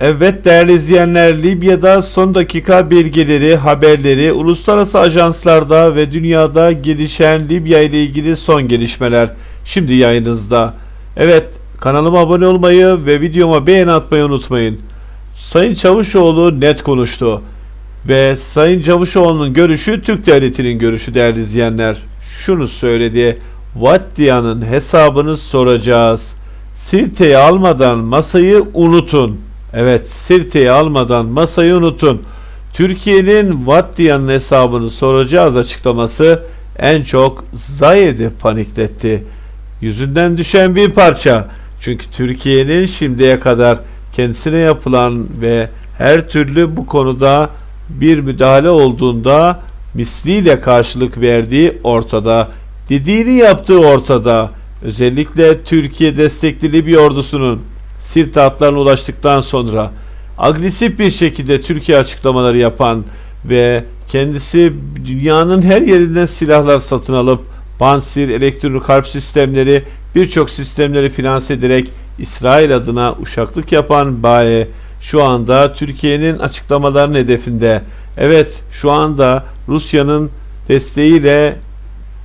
Evet değerli izleyenler Libya'da son dakika bilgileri, haberleri, uluslararası ajanslarda ve dünyada gelişen Libya ile ilgili son gelişmeler şimdi yayınınızda. Evet kanalıma abone olmayı ve videoma beğeni atmayı unutmayın. Sayın Çavuşoğlu net konuştu. Ve Sayın Çavuşoğlu'nun görüşü Türk Devleti'nin görüşü değerli izleyenler. Şunu söyledi. Vattia'nın hesabını soracağız. Sirte'yi almadan masayı unutun. Evet Sirte'yi almadan masayı unutun. Türkiye'nin Vattia'nın hesabını soracağız açıklaması en çok Zayed'i panikletti. Yüzünden düşen bir parça. Çünkü Türkiye'nin şimdiye kadar kendisine yapılan ve her türlü bu konuda bir müdahale olduğunda misliyle karşılık verdiği ortada. Dediğini yaptığı ortada. Özellikle Türkiye destekli Libya ordusunun Sirte hatlarına ulaştıktan sonra agresif bir şekilde Türkiye açıklamaları yapan ve kendisi dünyanın her yerinden silahlar satın alıp Pansir, elektronik harp sistemleri, birçok sistemleri finanse ederek İsrail adına uşaklık yapan Baye şu anda Türkiye'nin açıklamalarının hedefinde. Evet şu anda Rusya'nın desteğiyle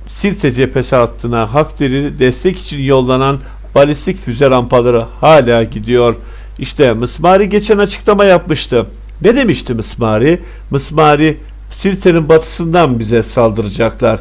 Sirte cephesi hattına Hafter'i destek için yollanan balistik füze rampaları hala gidiyor. İşte Mısmari geçen açıklama yapmıştı. Ne demişti Mısmari? Mısmari Sirte'nin batısından bize saldıracaklar.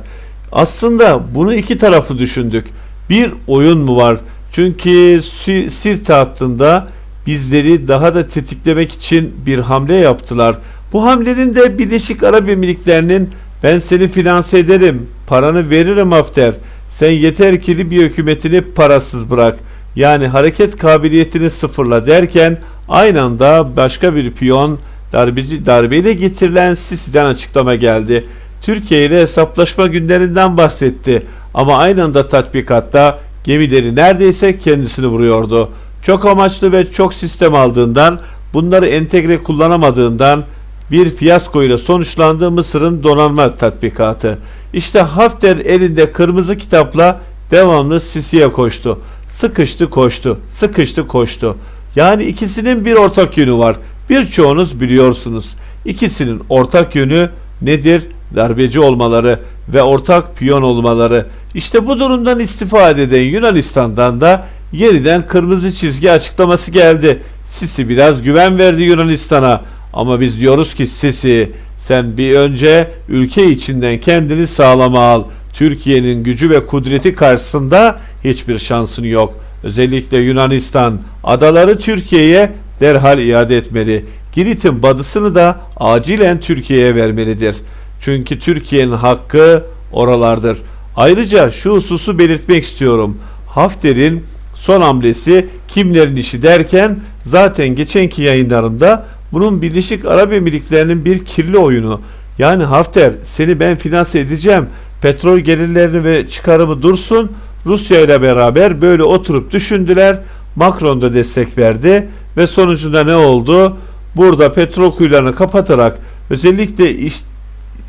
Aslında bunu iki tarafı düşündük. Bir oyun mu var? Çünkü Si- Sirte hattında bizleri daha da tetiklemek için bir hamle yaptılar. Bu hamlenin de Birleşik Arap Emirlikleri'nin ben seni finanse ederim, paranı veririm Hafter. Sen yeter ki Libya hükümetini parasız bırak. Yani hareket kabiliyetini sıfırla derken aynı anda başka bir piyon darbeci darbeyle getirilen Sisi'den açıklama geldi. Türkiye ile hesaplaşma günlerinden bahsetti. Ama aynı anda tatbikatta gemileri neredeyse kendisini vuruyordu. Çok amaçlı ve çok sistem aldığından bunları entegre kullanamadığından bir fiyasko ile sonuçlandı Mısır'ın donanma tatbikatı. İşte Hafter elinde kırmızı kitapla devamlı Sisi'ye koştu. Sıkıştı koştu, sıkıştı koştu. Yani ikisinin bir ortak yönü var. Birçoğunuz biliyorsunuz. İkisinin ortak yönü nedir? Darbeci olmaları ve ortak piyon olmaları. İşte bu durumdan istifade eden Yunanistan'dan da yeniden kırmızı çizgi açıklaması geldi. Sisi biraz güven verdi Yunanistan'a. Ama biz diyoruz ki Sisi sen bir önce ülke içinden kendini sağlama al. Türkiye'nin gücü ve kudreti karşısında hiçbir şansın yok. Özellikle Yunanistan adaları Türkiye'ye derhal iade etmeli. Girit'in badısını da acilen Türkiye'ye vermelidir. Çünkü Türkiye'nin hakkı oralardır. Ayrıca şu hususu belirtmek istiyorum. Hafter'in son hamlesi kimlerin işi derken zaten geçenki yayınlarımda bunun Birleşik Arap Emirlikleri'nin bir kirli oyunu. Yani Hafter seni ben finanse edeceğim. Petrol gelirlerini ve çıkarımı dursun. Rusya ile beraber böyle oturup düşündüler. Macron da destek verdi ve sonucunda ne oldu? Burada petrol kuyularını kapatarak özellikle iş,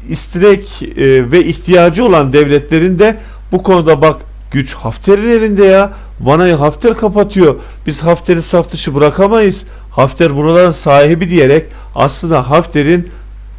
istirek e, ve ihtiyacı olan devletlerin de bu konuda bak güç Hafter'in elinde ya. Vanayı Hafter kapatıyor. Biz Hafter'i saf dışı bırakamayız. Hafter buraların sahibi diyerek aslında Hafter'in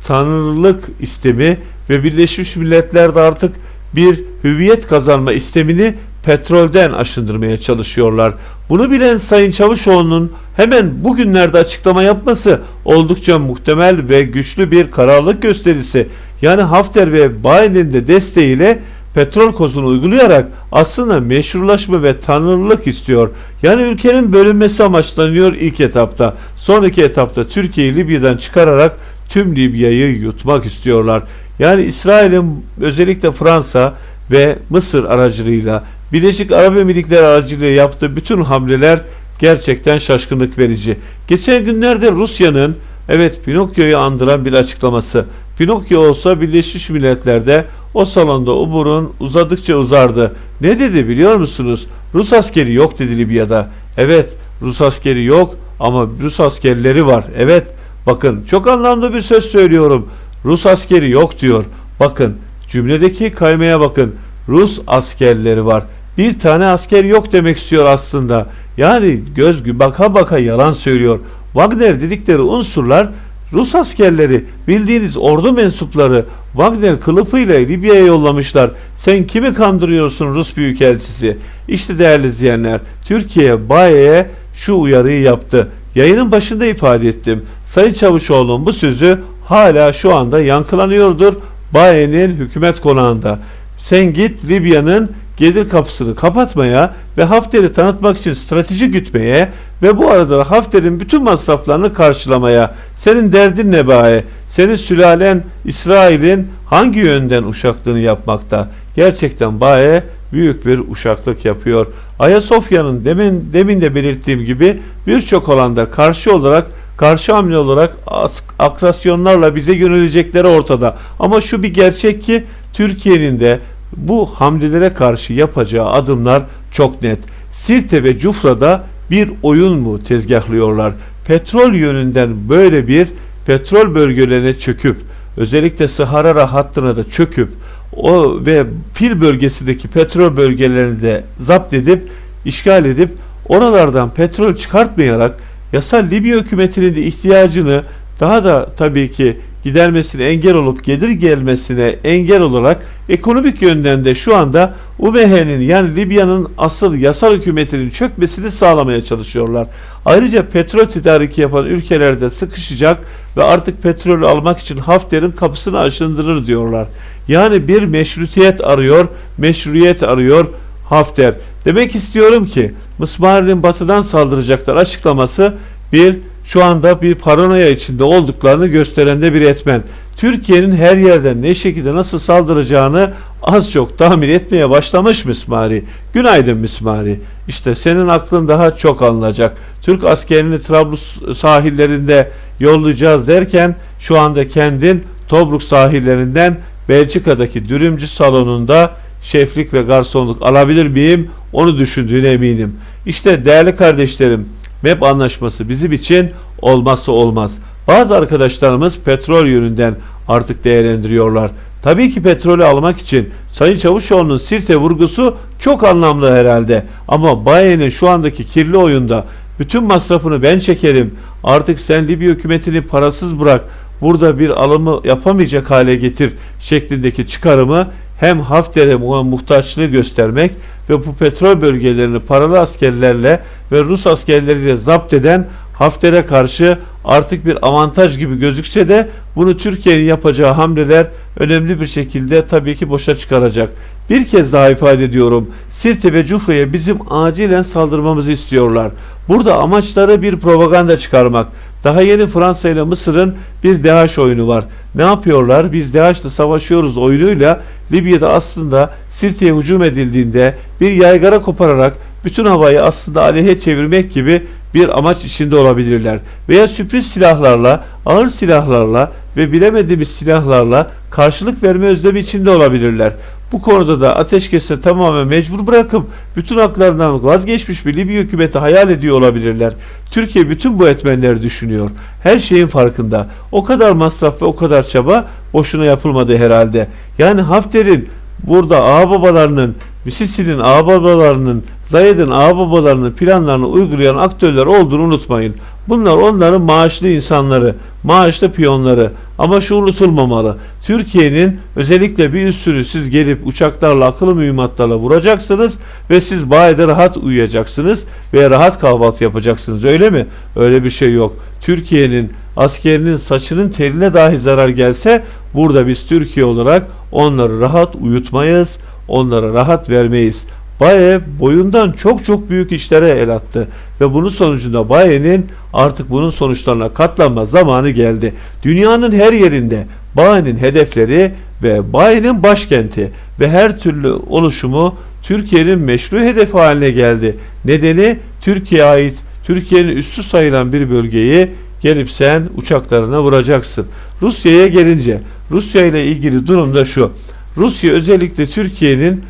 tanrılık istemi ve Birleşmiş Milletler'de artık bir hüviyet kazanma istemini petrolden aşındırmaya çalışıyorlar. Bunu bilen Sayın Çavuşoğlu'nun hemen bugünlerde açıklama yapması oldukça muhtemel ve güçlü bir kararlılık gösterisi. Yani Hafter ve Biden'in de desteğiyle petrol kozunu uygulayarak aslında meşrulaşma ve tanrılık istiyor. Yani ülkenin bölünmesi amaçlanıyor ilk etapta. Sonraki etapta Türkiye'yi Libya'dan çıkararak tüm Libya'yı yutmak istiyorlar. Yani İsrail'in özellikle Fransa ve Mısır aracılığıyla Birleşik Arap Emirlikleri aracılığıyla yaptığı bütün hamleler gerçekten şaşkınlık verici. Geçen günlerde Rusya'nın evet Pinokyo'yu andıran bir açıklaması. Pinokyo olsa Birleşmiş Milletler'de o salonda o burun uzadıkça uzardı. Ne dedi biliyor musunuz? Rus askeri yok dedi Libya'da. Evet Rus askeri yok ama Rus askerleri var. Evet bakın çok anlamlı bir söz söylüyorum. Rus askeri yok diyor. Bakın cümledeki kaymaya bakın. Rus askerleri var. Bir tane asker yok demek istiyor aslında. Yani göz baka baka yalan söylüyor. Wagner dedikleri unsurlar Rus askerleri bildiğiniz ordu mensupları Wagner kılıfıyla Libya'ya yollamışlar. Sen kimi kandırıyorsun Rus Büyükelçisi? İşte değerli izleyenler Türkiye Baye'ye şu uyarıyı yaptı. Yayının başında ifade ettim. Sayın Çavuşoğlu'nun bu sözü hala şu anda yankılanıyordur. Baye'nin hükümet konağında. Sen git Libya'nın gelir kapısını kapatmaya ve Hafter'i tanıtmak için strateji gütmeye ve bu arada da Hafter'in bütün masraflarını karşılamaya. Senin derdin ne baye? Senin sülalen İsrail'in hangi yönden uşaklığını yapmakta? Gerçekten baye büyük bir uşaklık yapıyor. Ayasofya'nın demin, demin de belirttiğim gibi birçok alanda karşı olarak karşı hamle olarak as- akrasyonlarla bize yönelecekleri ortada. Ama şu bir gerçek ki Türkiye'nin de bu hamlelere karşı yapacağı adımlar çok net. Sirte ve Cufra'da bir oyun mu tezgahlıyorlar? Petrol yönünden böyle bir petrol bölgelerine çöküp özellikle Sahara hattına da çöküp o ve Fil bölgesindeki petrol bölgelerini de zapt edip işgal edip oralardan petrol çıkartmayarak yasal Libya hükümetinin de ihtiyacını daha da tabii ki gidermesine engel olup gelir gelmesine engel olarak ekonomik yönden de şu anda UMH'nin yani Libya'nın asıl yasal hükümetinin çökmesini sağlamaya çalışıyorlar. Ayrıca petrol tedariki yapan ülkelerde sıkışacak ve artık petrolü almak için Hafter'in kapısını aşındırır diyorlar. Yani bir meşrutiyet arıyor, meşruiyet arıyor Hafter. Demek istiyorum ki Mısmar'ın batıdan saldıracaklar açıklaması bir şu anda bir paranoya içinde olduklarını gösteren de bir etmen. Türkiye'nin her yerden ne şekilde nasıl saldıracağını az çok tahmin etmeye başlamış Mismari. Günaydın Mismari. İşte senin aklın daha çok alınacak. Türk askerini Trablus sahillerinde yollayacağız derken şu anda kendin Tobruk sahillerinden Belçika'daki dürümcü salonunda şeflik ve garsonluk alabilir miyim? Onu düşündüğüne eminim. İşte değerli kardeşlerim, MEP anlaşması bizim için olmazsa olmaz. Bazı arkadaşlarımız petrol yönünden artık değerlendiriyorlar. Tabii ki petrolü almak için Sayın Çavuşoğlu'nun Sirte vurgusu çok anlamlı herhalde. Ama Baye'nin şu andaki kirli oyunda bütün masrafını ben çekerim. Artık sen Libya hükümetini parasız bırak. Burada bir alımı yapamayacak hale getir şeklindeki çıkarımı hem Hafter'e mu- muhtaçlığı göstermek ve bu petrol bölgelerini paralı askerlerle ve Rus askerleriyle zapt eden Hafter'e karşı artık bir avantaj gibi gözükse de bunu Türkiye'nin yapacağı hamleler önemli bir şekilde tabii ki boşa çıkaracak. Bir kez daha ifade ediyorum. Sirte ve Cufra'ya bizim acilen saldırmamızı istiyorlar. Burada amaçları bir propaganda çıkarmak. Daha yeni Fransa ile Mısır'ın bir DAEŞ oyunu var. Ne yapıyorlar? Biz DAEŞ'le savaşıyoruz oyunuyla Libya'da aslında Sirte'ye hücum edildiğinde bir yaygara kopararak bütün havayı aslında aleyhe çevirmek gibi bir amaç içinde olabilirler. Veya sürpriz silahlarla, ağır silahlarla ve bilemediğimiz silahlarla karşılık verme özlemi içinde olabilirler. Bu konuda da ateşkese tamamen mecbur bırakıp bütün haklarından vazgeçmiş bir Libya hükümeti hayal ediyor olabilirler. Türkiye bütün bu etmenleri düşünüyor. Her şeyin farkında. O kadar masraf ve o kadar çaba boşuna yapılmadı herhalde. Yani Hafter'in burada ağababalarının, Sisi'nin ağababalarının, Zayed'in ağababalarının planlarını uygulayan aktörler olduğunu unutmayın. Bunlar onların maaşlı insanları, maaşlı piyonları. Ama şu unutulmamalı. Türkiye'nin özellikle bir üstünü siz gelip uçaklarla, akıllı mühimmatlarla vuracaksınız ve siz bayide rahat uyuyacaksınız ve rahat kahvaltı yapacaksınız. Öyle mi? Öyle bir şey yok. Türkiye'nin askerinin saçının teline dahi zarar gelse burada biz Türkiye olarak onları rahat uyutmayız, onlara rahat vermeyiz. Baye boyundan çok çok büyük işlere el attı ve bunun sonucunda Baye'nin artık bunun sonuçlarına katlanma zamanı geldi. Dünyanın her yerinde Baye'nin hedefleri ve Baye'nin başkenti ve her türlü oluşumu Türkiye'nin meşru hedefi haline geldi. Nedeni Türkiye'ye ait, Türkiye'nin üstü sayılan bir bölgeyi gelip sen uçaklarına vuracaksın. Rusya'ya gelince Rusya ile ilgili durum da şu. Rusya özellikle Türkiye'nin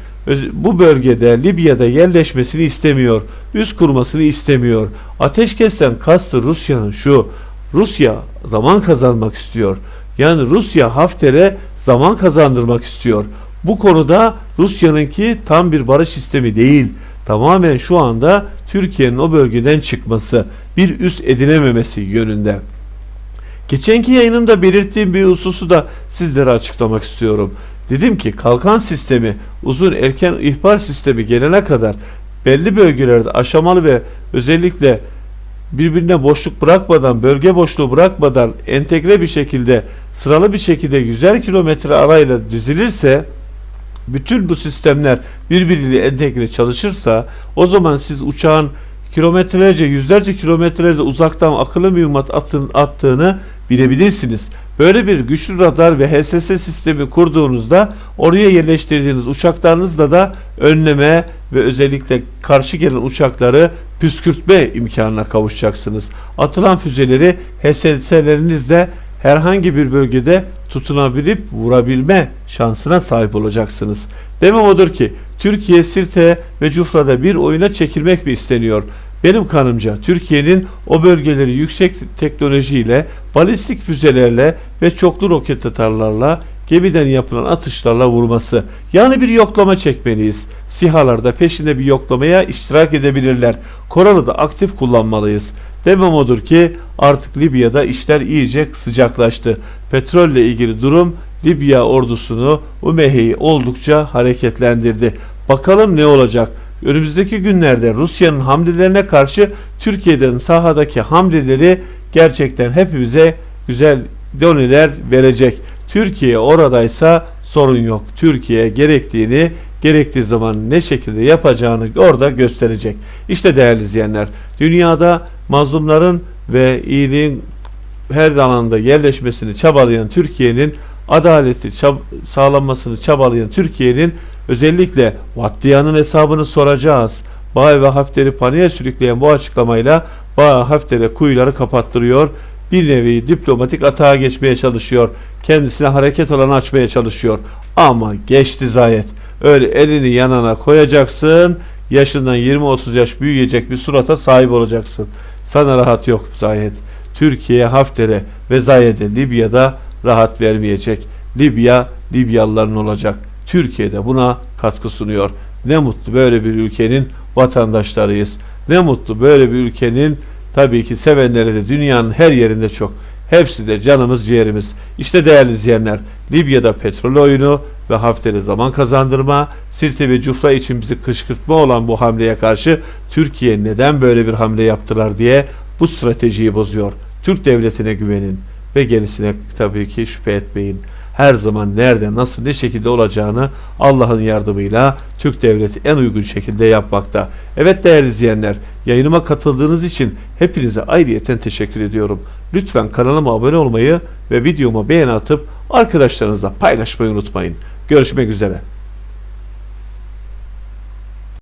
bu bölgede Libya'da yerleşmesini istemiyor. Üst kurmasını istemiyor. Ateşkesten kastı Rusya'nın şu. Rusya zaman kazanmak istiyor. Yani Rusya Hafter'e zaman kazandırmak istiyor. Bu konuda Rusya'nınki tam bir barış sistemi değil. Tamamen şu anda Türkiye'nin o bölgeden çıkması, bir üs edinememesi yönünde. Geçenki yayınımda belirttiğim bir hususu da sizlere açıklamak istiyorum. Dedim ki kalkan sistemi, uzun erken ihbar sistemi gelene kadar belli bölgelerde aşamalı ve özellikle birbirine boşluk bırakmadan, bölge boşluğu bırakmadan entegre bir şekilde, sıralı bir şekilde 100'er kilometre arayla dizilirse bütün bu sistemler birbiriyle entegre çalışırsa o zaman siz uçağın kilometrelerce, yüzlerce kilometrelerde uzaktan akıllı mühimmat attığını bilebilirsiniz. Böyle bir güçlü radar ve HSS sistemi kurduğunuzda oraya yerleştirdiğiniz uçaklarınızla da önleme ve özellikle karşı gelen uçakları püskürtme imkanına kavuşacaksınız. Atılan füzeleri HSS'lerinizle herhangi bir bölgede tutunabilip vurabilme şansına sahip olacaksınız. Demem odur ki Türkiye Sirte ve Cufra'da bir oyuna çekilmek mi isteniyor? Benim kanımca Türkiye'nin o bölgeleri yüksek teknolojiyle, balistik füzelerle ve çoklu roket atarlarla gemiden yapılan atışlarla vurması. Yani bir yoklama çekmeliyiz. SİHA'larda peşinde bir yoklamaya iştirak edebilirler. Koralı da aktif kullanmalıyız. Demem odur ki artık Libya'da işler iyice sıcaklaştı. Petrolle ilgili durum Libya ordusunu Umehe'yi oldukça hareketlendirdi. Bakalım ne olacak? Önümüzdeki günlerde Rusya'nın hamlelerine karşı Türkiye'den sahadaki hamleleri gerçekten hepimize güzel doneler verecek. Türkiye oradaysa sorun yok. Türkiye gerektiğini gerektiği zaman ne şekilde yapacağını orada gösterecek. İşte değerli izleyenler, dünyada mazlumların ve iyiliğin her alanda yerleşmesini çabalayan Türkiye'nin adaleti çab- sağlanmasını çabalayan Türkiye'nin özellikle Vattiyan'ın hesabını soracağız. Bağ ve Hafter'i paniğe sürükleyen bu açıklamayla Bağ Hafter'e kuyuları kapattırıyor. Bir nevi diplomatik atağa geçmeye çalışıyor. Kendisine hareket alanı açmaya çalışıyor. Ama geçti zayet. Öyle elini yanına koyacaksın. Yaşından 20-30 yaş büyüyecek bir surata sahip olacaksın. Sana rahat yok Zayed. Türkiye Hafter'e ve Zayed'e Libya'da rahat vermeyecek. Libya Libyalıların olacak. Türkiye de buna katkı sunuyor. Ne mutlu böyle bir ülkenin vatandaşlarıyız. Ne mutlu böyle bir ülkenin tabii ki sevenleri de dünyanın her yerinde çok. Hepsi de canımız ciğerimiz. İşte değerli izleyenler Libya'da petrol oyunu ve Hafter'e zaman kazandırma, Sirte ve Cufra için bizi kışkırtma olan bu hamleye karşı Türkiye neden böyle bir hamle yaptılar diye bu stratejiyi bozuyor. Türk devletine güvenin ve gerisine tabii ki şüphe etmeyin. Her zaman nerede, nasıl, ne şekilde olacağını Allah'ın yardımıyla Türk devleti en uygun şekilde yapmakta. Evet değerli izleyenler, yayınıma katıldığınız için hepinize ayrıyeten teşekkür ediyorum. Lütfen kanalıma abone olmayı ve videoma beğeni atıp arkadaşlarınızla paylaşmayı unutmayın. Görüşmek üzere.